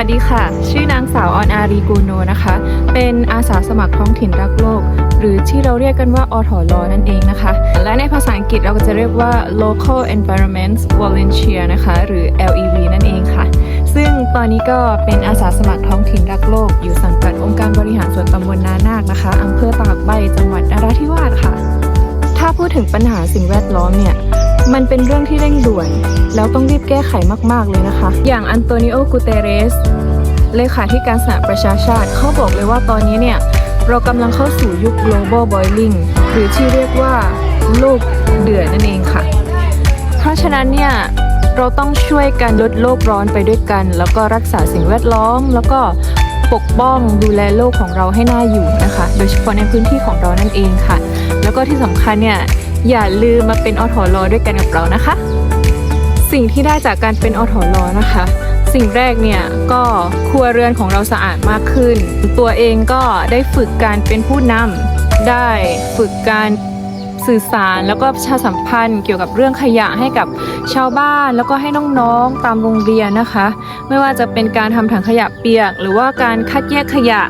วัสดีค่ะ ชื่อนางสาวออนอารีกูโนนะคะ เป็นอาสาสมัครท้องถิ่นรักโลก หรือที่เราเรียกกันว่าอทลนั่นเองนะคะ และในภาษาอังกฤษเราก็จะเรียกว่า local environment volunteer นะคะ หรือ LEV นั่นเองค่ะ ซึ่งตอนนี้ก็เป็นอาสาสมัครท้องถิ่นรักโลก อยู่สังกัดองค์การบริหารส่วนตำบลนานาคนะคะอำเภอตากใบจังหวัดนราธิวาสค่ะ ถ้าพูดถึงปัญหาสิ่งแวดล้อมเนี่ย มันเป็นเรื่องที่เร่งด่วน แล้วต้องรีบแก้ไขมาก ๆ เลยนะคะ อย่างอันโตนิโอ กูเตเรส เลขาธิการสหประชาชาติ เขาบอกเลยว่าตอนนี้เนี่ย เรากำลังเข้าสู่ยุค global boiling หรือที่เรียกว่าโลกเดือดนั่นเองค่ะ เพราะฉะนั้นเนี่ย เราต้องช่วยกันลดโลกร้อนไปด้วยกัน แล้วก็รักษาสิ่งแวดล้อม แล้วก็ปกป้องดูแลโลกของเราให้น่าอยู่นะคะ โดยเฉพาะในพื้นที่ของเรานั่นเองค่ะ แล้วก็ที่สำคัญเนี่ย อย่าลืมมาเป็นอทอลอด้วยกันกับเรานะคะ สิ่งที่ได้จากการเป็นอทอลอนะคะ สิ่งแรกเนี่ยก็ครัวเรือนของเราสะอาดมากขึ้น ตัวเองก็ได้ฝึกการเป็นผู้นำได้ฝึกการสื่อสารแล้วก็ประชาสัมพันธ์เกี่ยวกับเรื่องขยะให้กับชาวบ้าน แล้วก็ให้น้องๆตามโรงเรียนนะคะ ไม่ว่าจะเป็นการทำถังขยะเปียก หรือว่าการคัดแยกขยะ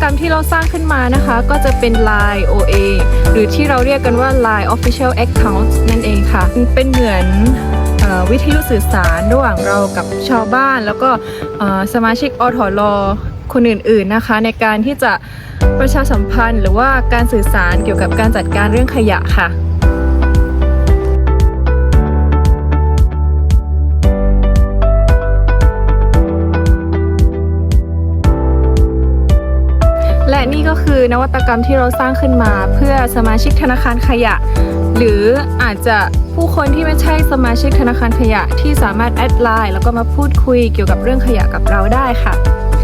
กรรมที่เราสร้างขึ้นมานะคะ ก็จะเป็น Line OA หรือที่เราเรียกกันว่า Line Official Account นั่นเองค่ะ เป็นเหมือนวิทยุสื่อสารระหว่างเรากับชาวบ้าน แล้วก็สมาชิกอทอลอคนอื่นๆนะคะ ในการที่จะประชาสัมพันธ์ หรือว่าการสื่อสารเกี่ยวกับการจัดการเรื่องขยะค่ะ คือนวัตกรรมที่เราสร้างขึ้นมา เพื่อสมาชิกธนาคารขยะ หรืออาจจะผู้คนที่ไม่ใช่สมาชิกธนาคารขยะที่สามารถแอดไลน์แล้วก็มาพูดคุยเกี่ยวกับเรื่องขยะกับเราได้ค่ะ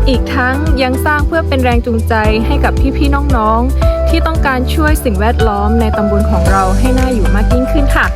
อีกทั้งยังสร้างเพื่อเป็นแรงจูงใจให้กับพี่ๆน้องๆ ที่ต้องการช่วยสิ่งแวดล้อมในตำบลของเราให้น่าอยู่มากยิ่งขึ้นค่ะ